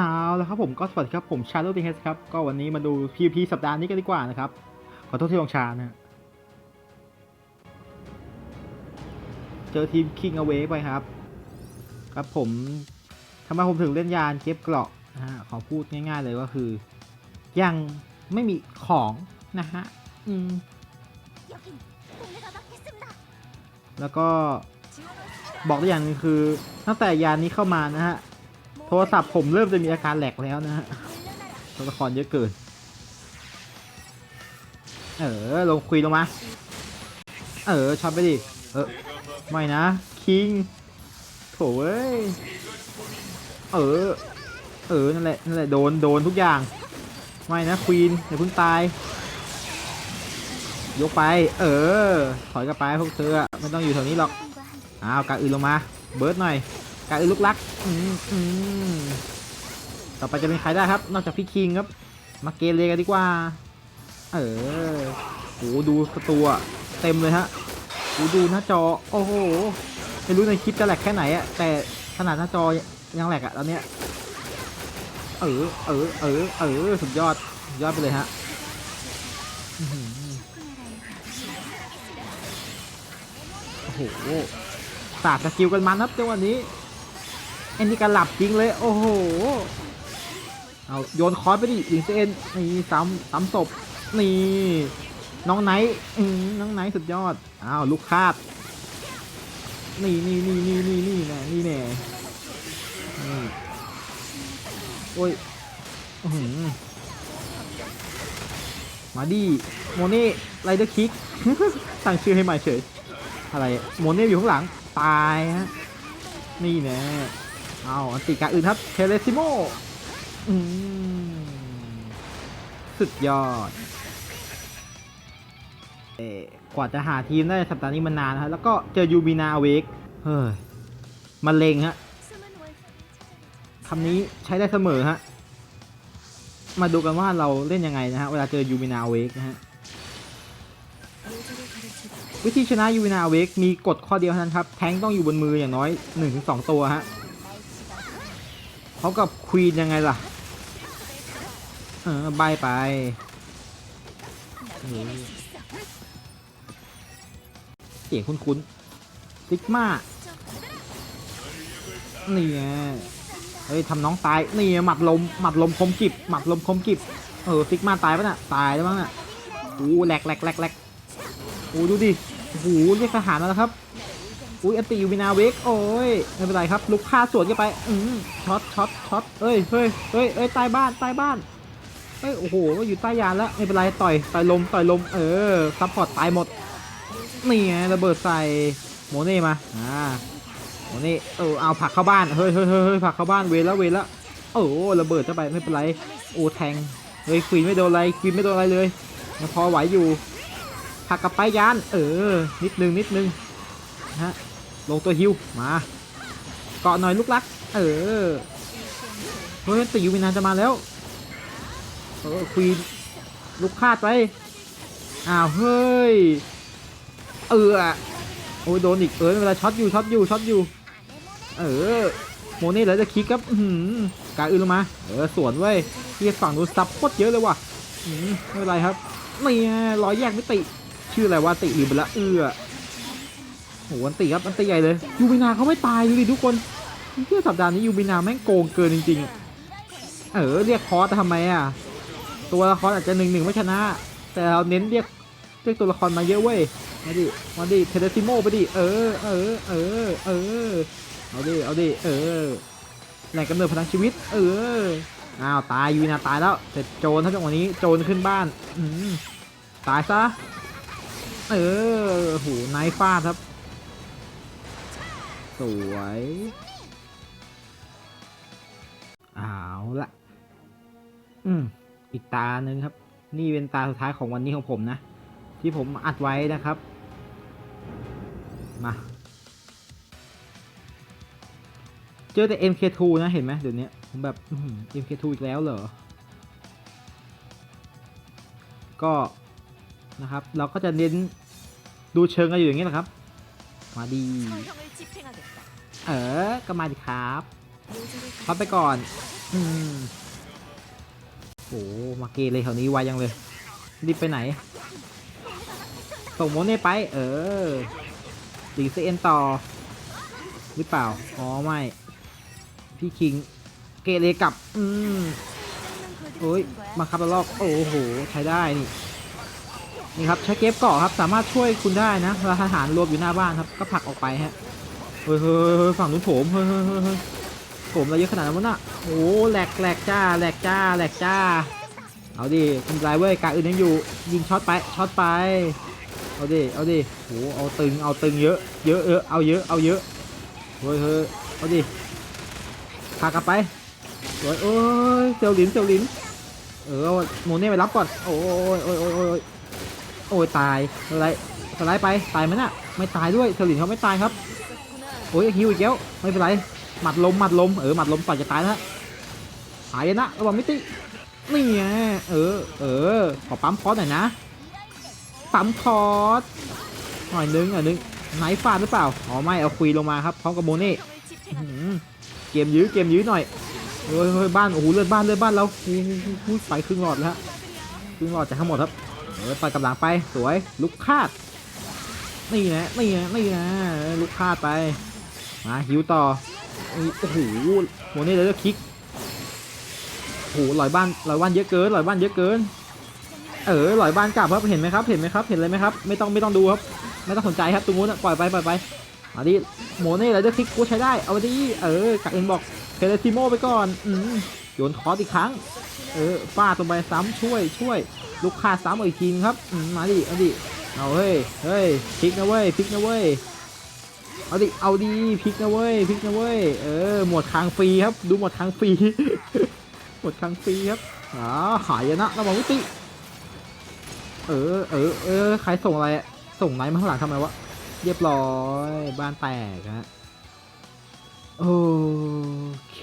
เอาแล้วครับผมก็สวัสดีครับผมชาร์ลตีเฮสครับ ก็วันนี้มาดูพีพีสัปดาห์นี้กันดีกว่านะครับ ขอโทษที่ลองชานะเจอทีมคิงเอเวไปครับ ครับผมทำไมผมถึงเล่นยานเก็บเกราะนะฮะขอพูดง่ายๆเลยก็คือ ยังไม่มีของนะฮะอืมแล้วก็บอกได้อย่างนึงคือตั้งแต่ยานนี้เข้ามานะฮะ โทรศัพท์ผมเริ่มจะมีอาการแหลกแล้วนะฮะตัวละครเยอะเกิน เออ ลงคุยลงมา เออช็อตไปดิ เออ ไม่นะ คิงโถเอ้ย เออ เออ นั่นแหละ นั่นแหละ โดน โดนทุกอย่าง ไม่นะ ควีนอย่าเพิ่งตาย ยกไป เออ ถอยกลับไปพวกเธอ ไม่ต้องอยู่แถวนี้หรอก อ้าวกาอื่นลงมา เบิร์ดหน่อย กาอื่นลุกลักอืมอืมต่อไปจะเป็นใครได้ครับ นอกจากพี่คิงครับ มาเกมเลยกันดีกว่า เออโหดูสตัวเต็มเลยฮะโหดูหน้าจอ โอ้โห ไม่รู้ในคลิปจะแหลกแค่ไหนอะแต่ขนาดหน้าจอยังแหลกอะตอนเนี้ย เออ เออ เออ เออ สุดยอด สุดยอดไปเลยฮะอื้อหือโอ้โหสาดสกิลกันมันครับจังหวะนี้ไอ้นี่กันหลับจริงเลย โอ้โห เอาโยนคอร์สไปดิลิงเซนนี่ซ้ำซ้ำศพนี่น้องไนท์น้องไนท์สุดยอด อ้าวลูกคาด นี่นี่นี่นี่นี่นี่แน่นี่แน่โอ้ยหือมาดิโมเน่ไรเดอร์คิกตั้งชื่อให้ใหม่เฉย อะไร โมเน่อยู่ข้างหลัง ตายฮะ นี่แน่ เอาอันติการอื่นครับเทเลซิโมสุดยอดเอกว่าจะหาทีมได้สัปดาห์นี้มันนานนะแล้วก็เจอยูบีนาเวกเฮ้ยมันเลงฮะคำนี้ใช้ได้เสมอฮะ มาดูกันว่าเราเล่นยังไงนะฮะ เวลาเจอยูบินาเวกนะฮะ วิธีชนะยูบินาเวกมีกฎข้อเดียวเท่านั้นครับ แทงต้องอยู่บนมืออย่างน้อย 1-2 ตัวฮะ เขากับควีนยังไงล่ะ เออใบไปเสียงคุ้นๆติ๊กมานี่ไงเฮ้ยทำน้องตาย นี่หมัดลม หมัดลมคมกิบ หมัดลมคมกิบ เออติ๊กมาตายปะเนี่ยตายแล้วมั้งอะโอ้แหลกแหลกแหลกแหลกโอ้ดูดิโอ้เรียกทหารมาแล้วครับ อุ้ยอันติยูวินาเวกโอ้ยไม่เป็นไรครับ ลุกฆ่าสวนกันไปอืมช็อตช็อตช็อตเอ้ยเฮ้ยเฮ้ยเอ้ยใต้บ้านใต้บ้านเฮ้ยโอ้โหอยู่ใต้ยานแล้วไม่เป็นไรต่อยต่อยลมต่อยลมเออซัพพอร์ตตายหมดนี่ไงระเบิดใส่โมเน่มาอ่าโมเน่เออเอาผักเข้าบ้านเฮ้ยเฮ้ยเฮ้ยเฮ้ยผักเข้าบ้านเวแล้วเวแล้วโอ้ระเบิดเข้าไปไม่เป็นไรโอ้แทงเฮ้ยควีนไม่โดนอะไรควีนไม่โดนอะไรเลยยังพอไหวอยู่ผักกลับไปยาน เออ นิดนึงนิดนึงนะฮะ ลงตัวฮิวมาเกาะหน่อยลูกรัก เออเฮ้ยตียูวินานจะมาแล้วเออควีลูกคาดไปอ้าวเฮ้ยเออโอ้ยโดนอีกเออเวลาช็อตอยู่ช็อตอยู่ช็อตอยู่ เออโมเน่แล้วจะคิกครับอื้อหือกาอื่นลงมา เออสวนเว้ยเรียกฝั่งนู้นซับโคตรเยอะเลยว่ะอืมไม่เป็นไรครับนี่ไงรอยแยกมิติ ชื่ออะไรวะติลืมไปละเอือ โหอันติครับอันติใหญ่เลยยูบินาเขาไม่ตายดูดิทุกคนเที่ยสัปดาห์นี้ยูบินาแม่งโกงเกินจริงๆ เออเรียกคอสทำไมอะตัวละครอาจจะหนึ่งหนึ่งไม่ชนะ แต่เราเน้นเรียกเรียกตัวละครมาเยอะเว้ยมาดิมาดิเทเลซิโมไปดิเออเออเออเออเอาดิเอาดิเออแหล่งกำเนิดพลังชีวิต เอออ้าวตายยูนาตายแล้วเสร็จโจรถ้าจังหวะนี้โจรขึ้นบ้านอืตายซะเออหูไนฟ์ฟาครับ สวยเอาละอืม อีกตาหนึ่งครับ นี่เป็นตาสุดท้ายของวันนี้ของผมนะ ที่ผมอัดไว้นะครับ มา เจอแต่ MK2 นะเห็นไหมเดี๋ยวนี้ผมแบบ MK2 อีกแล้วเหรอ ก็นะครับ เราก็จะเน้นดูเชิงกันอยู่อย่างนี้แหละครับ มาดี 처형을 집행하겠다. เออ ก็มาดิครับ 묘지를 พับไปก่อน อืมโอ้มาเกเลยแถวนี้ไวยังเลยรีบไปไหน ส่งโมเน่ไป เออดีเซเอ็นต่อ หรือเปล่า อ๋อ ไม่ พี่คิง เกเรกลับ อืม 한 โอ้ย 걸 มาครับแล้วลอก โอ้โห ใช้ได้นี่ นี่ครับใช้เก็บเกาะครับ สามารถช่วยคุณได้นะเวลาทหารรวมอยู่หน้าบ้านครับ ก็ผลักออกไปฮะเฮ้ยเฮ้ยเฮ้ยฝั่งนู้นโถมเฮ้ยเฮ้ยเฮ้ยโถมอะไรเยอะขนาดนั้นน่ะโอ้แหลกแหลกจ้าแหลกจ้าแหลกจ้า เอาดิคุณไดรเวอร์กาอื่นยังอยู่ ยิงช็อตไปช็อตไป เอาดิเอาดิโหเอาตึงเอาตึงเยอะเยอะเออเอาเยอะเอาเยอะเฮ้ยเฮ้ยเอาดิพากลับไปโอ้ยโอ้ยเซลลินเซลลินเออโมเน่ไปรับก่อน โอ้ยโอ้ยโอ้ยโอ้ย โอ้ยตายอะไรสไลด์ไปตายไหมน่ะไม่ตายด้วยเซลลินเขาไม่ตายครับโอ้ยฮิวอีกแล้วไม่เป็นไรหมัดลมหมัดลมเออหมัดลมต่อยจะตายแล้วหายนะระวังมิตินี่ไงเออเออขอปั๊มคอสหน่อยนะปั๊มคอสหน่อยนึงหน่อยนึงไหนฟาดหรือเปล่าอ๋อไม่เอาคุยลงมาครับพร้อมกับโมเน่เกมยื้อเกมยื้อหน่อยเฮ้ยเฮ้ยบ้านโอ้โหเลือดบ้านเลือดบ้านเราโอ้โหไปครึ่งหลอดแล้วครึ่งหลอดจะทั้งหมดครับ เออต่อยกำลังไปสวยลุกคาด นี่นะนี่นะนี่นะลุกคาดไปมาหิวต่อโอ้โหโมเน่เลยคิกโอ้โหลอยบ้านลอยบ้านเยอะเกินลอยบ้านเยอะเกิน เออลอยบ้านกลับครับเห็นไหมครับ เห็นไหมครับ เห็นเลยไหมครับ ไม่ต้องไม่ต้องดูครับ ไม่ต้องสนใจครับตรงนู้นปล่อยไปปล่อยไปมาดิโมเน่เลยจะคิกกูใช้ได้ เอาไปดิเออกักเองบอกเพลติโมไปก่อนอืมโยนคอสอีกครั้ง เออฟาดลงไปซ้ำช่วยช่วย ลูกค้าซ้ำอีกทีนึงครับมาดิเอาดิเอาเฮ้ยเฮ้ยพลิกนะเว้ยพลิกนะเว้ยเอาดิเอาดีพลิกนะเว้ยพลิกนะเว้ยเออหมดคางฟรีครับ ดูหมดคางฟรีหมดคางฟรีครับอ๋อหายนะระวังวิติเออเออเออใครส่งอะไรอะส่งไหนมาข้างหลังทำไมวะเรียบร้อยบ้านแตกฮะโอเค